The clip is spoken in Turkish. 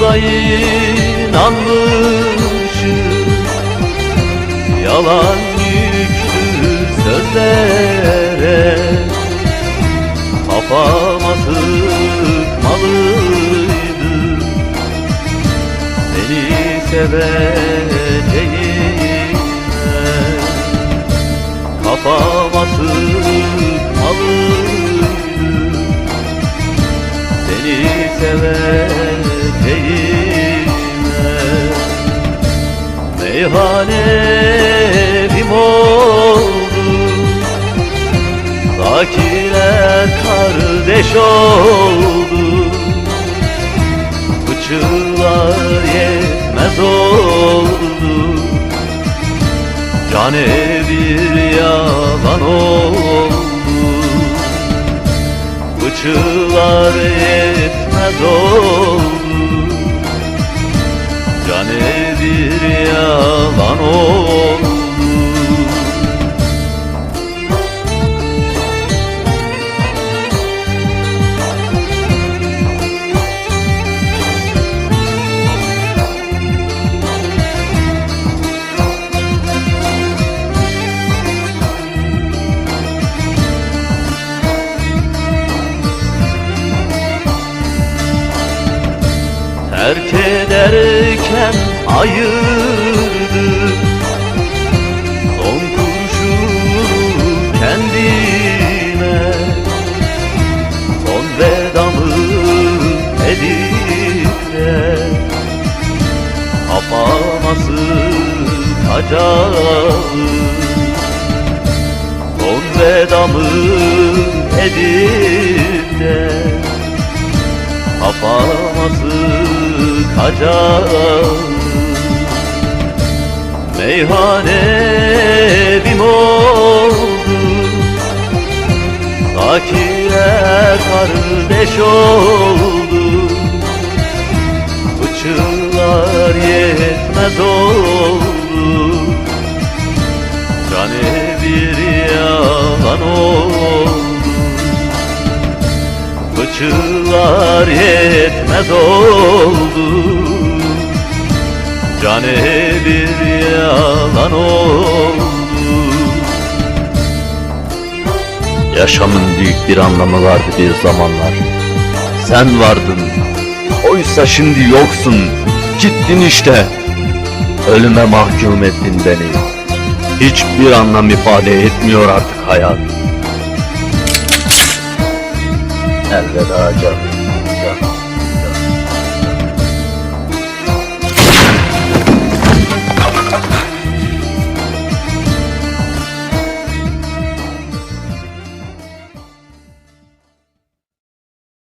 Da inanmışım Yalan yüklü sözlere Kafama sıkmalıydım Seni seveceğime Kafama sıkmalıydım Meyhanem oldu. Sakiler kardeş oldu. Fıçılar yetmez oldu. Cane bir yalan oldu. Fıçılar yetmez oldu Terk ederken ayırdı. Son kurşunu kendime Son vedamı edip de Kafama sıkacağım Son vedamı edip de Kafama sıkacağım Meyhanem oldu Sakiler kardeş oldu. Fıçılar yetmez oldu. Cane bir yalan oldu. Fıçılar yetmez oldu Cane bir yalan oldu Yaşamın büyük bir anlamı vardı bir zamanlar. Sen vardın. Oysa şimdi yoksun. Gittin işte. Ölüme mahkum ettin beni. Hiçbir anlam ifade etmiyor artık hayat. Elveda canım.